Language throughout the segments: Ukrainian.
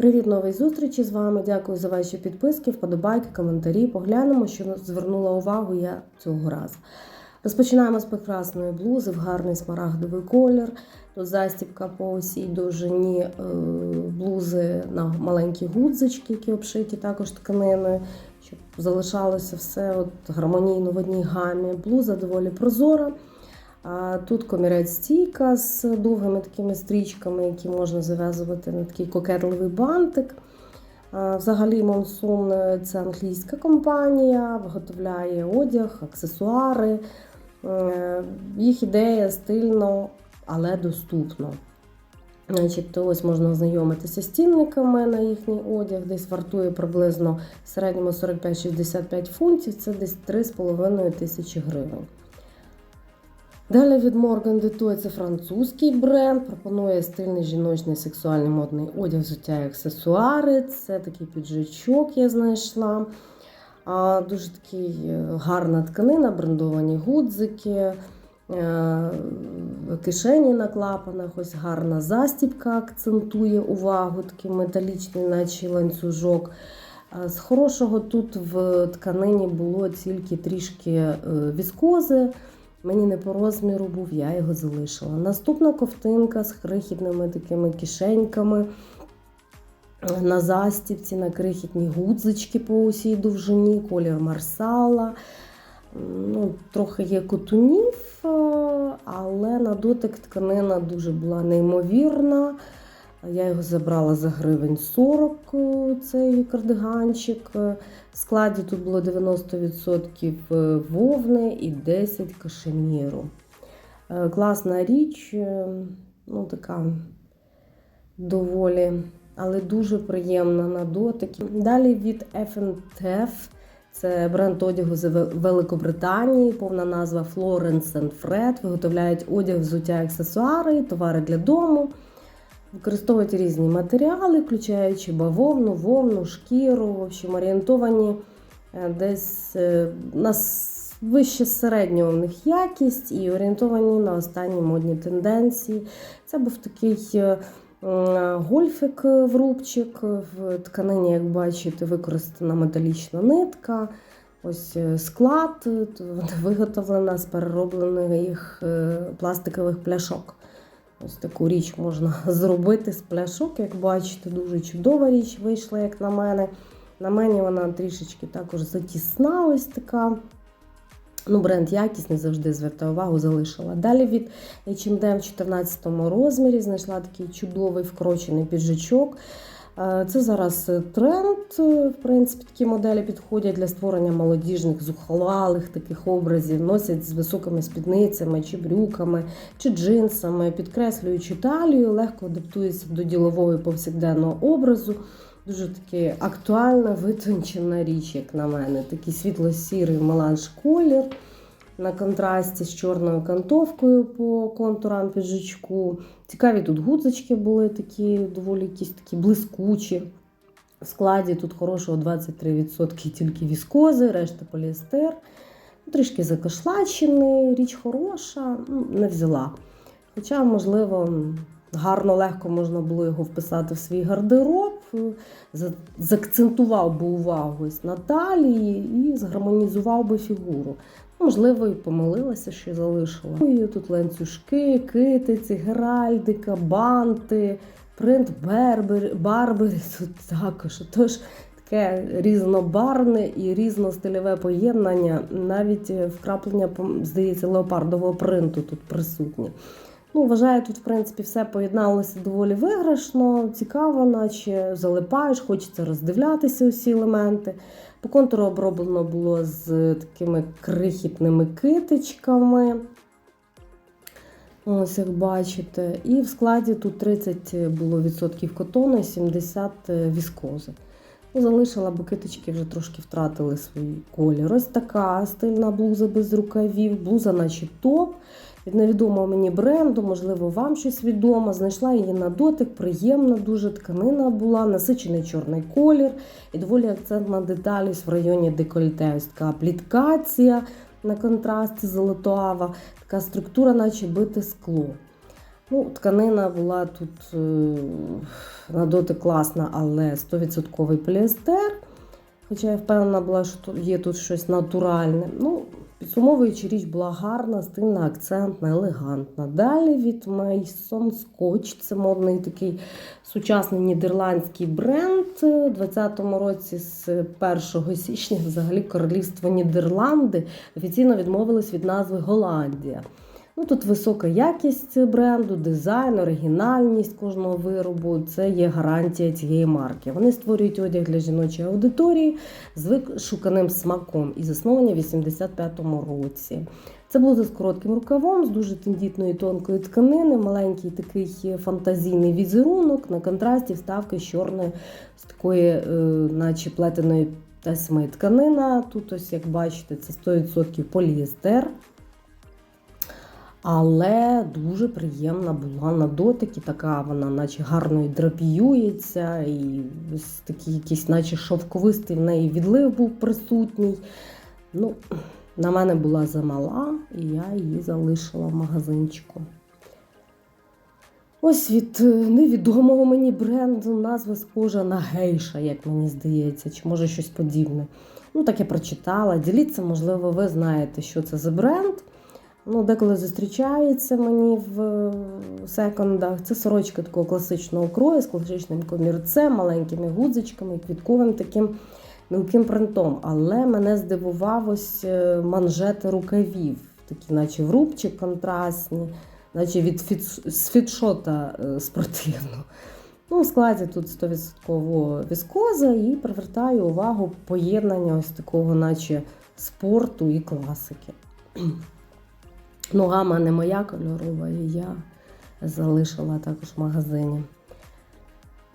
Привіт, нової зустрічі з вами. Дякую за ваші підписки, вподобайки, коментарі. Поглянемо, що звернула увагу я цього разу. Розпочинаємо з прекрасної блузи в гарний смарагдовий колір. Тут застібка по усій довжині е, блузи на маленькі гудзички, які обшиті також тканиною, щоб залишалося все от гармонійно в одній гамі. Блуза доволі прозора. Тут комірець стійка з довгими такими стрічками, які можна зав'язувати на такий кокетливий бантик. Взагалі Монсун це англійська компанія, виготовляє одяг, аксесуари. Е, Їх ідея стильно, але доступно. Значить, ось можна ознайомитися з цінниками на їхній одяг, десь вартує приблизно в середньому 45-65 фунтів, це десь 3,5 тисячі гривень. Далі від Morgan Detoy це французький бренд, пропонує стильний жіночний сексуальний модний одяг, взуття і аксесуари. Це такий піджачок я знайшла. А, Дуже такий е, гарна тканина, брендовані гудзики, е, кишені на клапанах, ось гарна застібка акцентує увагу, такий металічний, наче ланцюжок. А З хорошого тут в тканині було тільки трішки е, віскози. Мені не по розміру був, я його залишила. Наступна ковтинка з крихітними такими кишеньками. На застібці, на крихітні гудзички по усій довжині, колір марсала. Ну, Трохи є котунів, але на дотик тканина дуже була неймовірна. Я його забрала за гривень 40, цей кардиганчик. В складі тут було 90% вовни і 10 кашеміру. Класна річ, ну така доволі, але дуже приємна на дотик. Далі від F&F. Це бренд одягу з Великобританії, повна назва Florence Fred. Виготовляють одяг, взуття, аксесуари, товари для дому. Використовують різні матеріали, включаючи бавовну, вовну, шкіру, в общем, орієнтовані десь на вище середнього в них якість і орієнтовані на останні модні тенденції. Це був такий гольфик в рубчик, в тканині, як бачите, використана металічна нитка. Ось склад виготовлена з перероблених пластикових пляшок. Ось таку річ можна зробити з пляшок. Як бачите, дуже чудова річ вийшла, як на мене. На мені вона трішечки також затісна, ось така. Ну, Бренд якісний, завжди звертаю увагу, залишила. Далі від H&M в 14 розмірі знайшла такий чудовий вкрочений піджачок. Це зараз тренд. В принципі, такі моделі підходять для створення молодіжних, зухвалих таких образів, носять з високими спідницями, чи брюками, чи джинсами, підкреслюючи талію, легко адаптується до ділового повсякденного образу. Дуже таки актуальна, витончена річ, як на мене. Такий світло-сірий меланж колір на контрасті з чорною кантовкою по контурам піджачку. Цікаві тут гудзочки були такі, доволі якісь такі блискучі. В складі тут хорошого 23% тільки віскози, решта поліестер. Трішки закашлачений, річ хороша, ну, не взяла. Хоча, можливо, гарно, легко можна було його вписати в свій гардероб, заакцентував би увагу на талії і згармонізував би фігуру. Можливо, і помилилася, що залишила. Ну, тут ланцюжки, китиці, геральдика, банти, принт Бербері, Барбері тут також. Тож таке різнобарвне і різностильове поєднання, навіть вкраплення, здається, леопардового принту тут присутнє. Ну, Вважаю, тут, в принципі, все поєдналося доволі виграшно, цікаво, наче залипаєш, хочеться роздивлятися усі елементи. По контуру оброблено було з такими крихітними китичками. Ось, як бачите. І в складі тут 30 було відсотків котону і 70 віскози. Ну, Залишила, бо китички вже трошки втратили свій колір. Ось така стильна блуза без рукавів, блуза, наче топ. Від невідомого мені бренду, можливо, вам щось відомо. Знайшла її на дотик, приємна, дуже тканина була, насичений чорний колір і доволі акцентна деталь в районі декольте. Ось така пліткація на контрасті золотоава, така структура, наче бите скло. Ну, Тканина була тут е, на дотик класна, але 100% поліестер. Хоча я впевнена була, що є тут щось натуральне. Ну, Підсумовуючи, річ була гарна, стильна, акцентна, елегантна. Далі від Mason Scotch, це модний такий сучасний нідерландський бренд. У 2020 році з 1 січня взагалі королівство Нідерланди офіційно відмовилось від назви Голландія. Ну, Тут висока якість бренду, дизайн, оригінальність кожного виробу це є гарантія цієї марки. Вони створюють одяг для жіночої аудиторії з вишуканим смаком і засновані в 85-му році. Це блуза з коротким рукавом, з дуже тендітної тонкої тканини, маленький такий фантазійний візерунок на контрасті вставки з чорної, з такої, е, наче плетеної тасьми тканина. Тут, ось, як бачите, це 100% поліестер. Але дуже приємна була на дотик, і така вона, наче гарно і драпіюється, і такий якийсь, наче шовковистий в неї відлив був присутній. Ну, На мене була замала, і я її залишила в магазинчику. Ось від е, невідомого мені бренду назва схожа на гейша, як мені здається, чи може щось подібне. Ну, так я прочитала. Діліться, можливо, ви знаєте, що це за бренд. Ну, Деколи зустрічається мені в секондах. Це сорочка такого класичного крою з класичним комірцем, маленькими гудзичками, квітковим таким мілким принтом. Але мене здивував ось е, манжети рукавів, такі, наче в рубчик контрастні, наче від фіт... з фітшота е, спортивного. Ну, У складі тут 100% віскоза і привертаю увагу поєднання ось такого, наче спорту і класики. Ногама не моя кольорова, і я залишила також в магазині.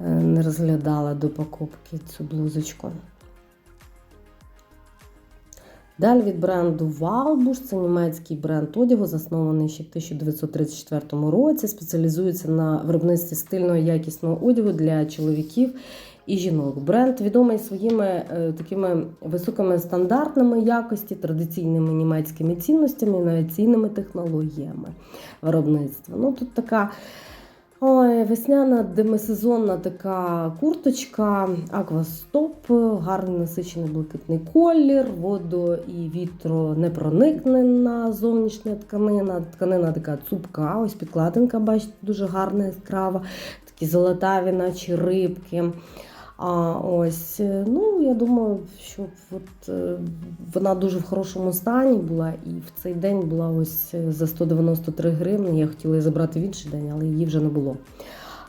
Е, Не розглядала до покупки цю блузочку. Далі від бренду Walbush, це німецький бренд одягу, заснований ще в 1934 році. Спеціалізується на виробництві стильного і якісного одягу для чоловіків і жінок. Бренд відомий своїми е, такими високими стандартами якості, традиційними німецькими цінностями, інноваційними технологіями виробництва. Ну тут така. Ой, весняна демисезонна така курточка, аквастоп, гарний насичений блакитний колір, водо і вітро не проникнена зовнішня тканина. Тканина така цупка, ось підкладинка, бачите, дуже гарна яскрава, такі золотаві, наче рибки. А ось, е, ну я думаю, що от, е, вона дуже в хорошому стані була, і в цей день була ось е, за 193 гривні. Я хотіла її забрати в інший день, але її вже не було.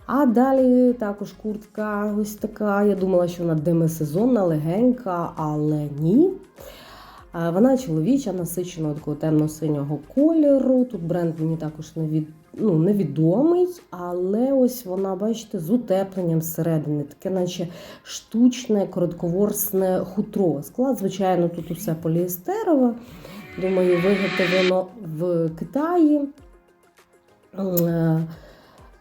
А далі також куртка ось така. Я думала, що вона демисезонна, легенька, але ні. Вона чоловіча, насиченого такого темно-синього кольору. Тут бренд мені також не від, ну, невідомий, але ось вона, бачите, з утепленням всередини, таке, наче штучне, коротковорсне хутро. Склад, звичайно, тут усе поліестерове. Думаю, виготовлено в Китаї.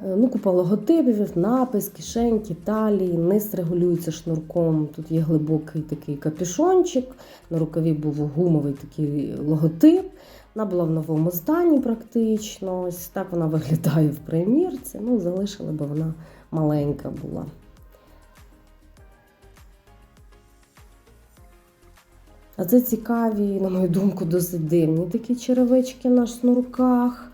Е, Ну, Купа логотипів, напис, кишеньки, талії, низ регулюється шнурком. Тут є глибокий такий капюшончик, на рукаві був гумовий такий логотип. Вона була в новому стані практично. Ось так вона виглядає в примірці. Ну, залишили, бо вона маленька була. А це цікаві, на мою думку, досить дивні такі черевички на шнурках.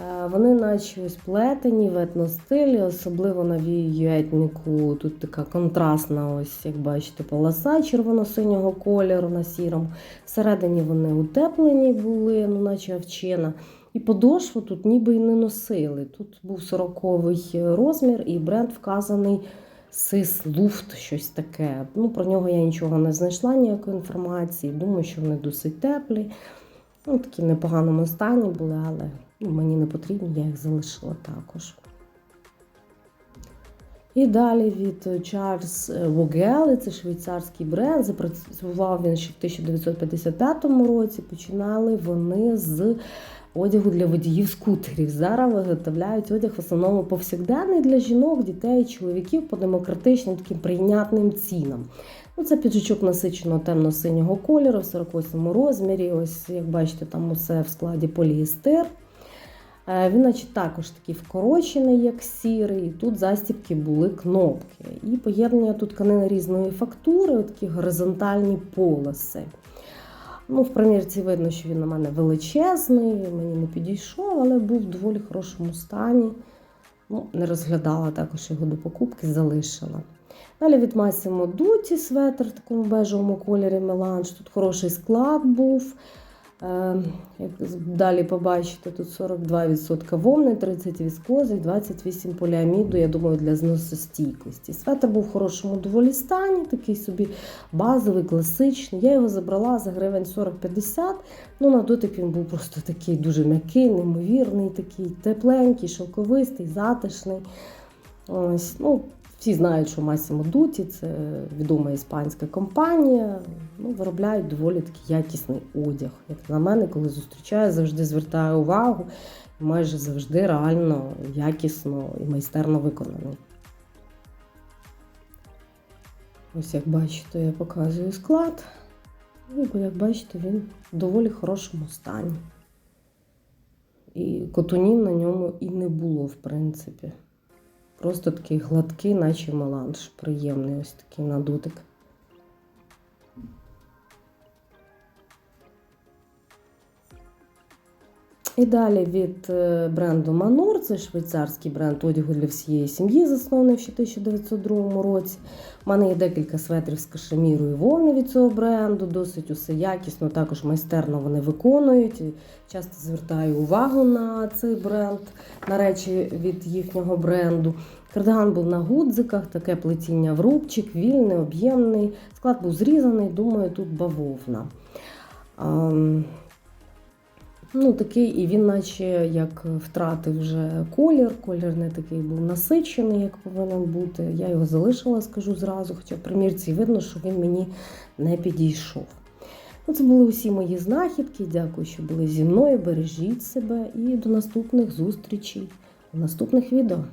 Е, вони наче ось плетені в етностилі, особливо на віюетнику. Тут така контрастна, ось, як бачите, полоса червоно-синього кольору на сірому. Всередині вони утеплені були, ну наче овчина. І подошву тут ніби й не носили. Тут був 40-й розмір, і бренд вказаний Сис Луфт, щось таке. Ну, Про нього я нічого не знайшла, ніякої інформації. Думаю, що вони досить теплі. Ну, Такі в непоганому стані були, але ну, мені не потрібні, я їх залишила також. І далі від Charles Vogel, це швейцарський бренд. Запрацював він ще в 1955 році. Починали вони з одягу для водіїв скутерів. Зараз виготовляють одяг в основному повсякденний для жінок, дітей, чоловіків по демократичним таким прийнятним цінам. Ну, Це піджачок насиченого темно-синього кольору в 48 розмірі. Ось, як бачите, там усе в складі поліестер. Е, Він, наче також такий вкорочений, як сірий. і Тут застібки були кнопки. І поєднання тут тканини різної фактури, такі горизонтальні полоси. Ну, в примірці видно, що він на мене величезний, мені не підійшов, але був в доволі хорошому стані. Ну, не розглядала також його до покупки, залишила. Далі від Massimo Dutti светр в такому бежевому кольорі меланж. Тут хороший склад був. Е, Як далі побачите, тут 42% вовни, 30 віскози, 28 поліаміду, я думаю, для зносостійкості. Светр був в хорошому доволі стані, такий собі базовий, класичний. Я його забрала за гривень 40-50. Ну, на дотик він був просто такий дуже м'який, неймовірний, такий тепленький, шовковистий, затишний. Ось, ну, всі знають, що Massimo Dutti – це відома іспанська компанія. Ну, виробляють доволі такий якісний одяг. Як на мене, коли зустрічаю, завжди звертаю увагу. І майже завжди реально якісно і майстерно виконаний. Ось як бачите, я показую склад. Ну, як бачите, він в доволі хорошому стані. І котунів на ньому і не було, в принципі. Просто такий гладкий, наче меланж. Приємний ось такий на дотик. І далі від е, бренду Manur, це швейцарський бренд одягу для всієї сім'ї, заснований в 1902 році. У мене є декілька светрів з кашеміру і вовни від цього бренду, досить усе якісно, також майстерно вони виконують. Часто звертаю увагу на цей бренд, на речі від їхнього бренду. Кардиган був на гудзиках, таке плетіння в рубчик, вільний, об'ємний. Склад був зрізаний, думаю, тут бавовна. Ну, такий, і він, наче як втратив вже колір. Колір не такий був насичений, як повинен бути. Я його залишила, скажу зразу, хоча в примірці видно, що він мені не підійшов. Ну, це були усі мої знахідки. Дякую, що були зі мною. Бережіть себе і до наступних зустрічей у наступних відео.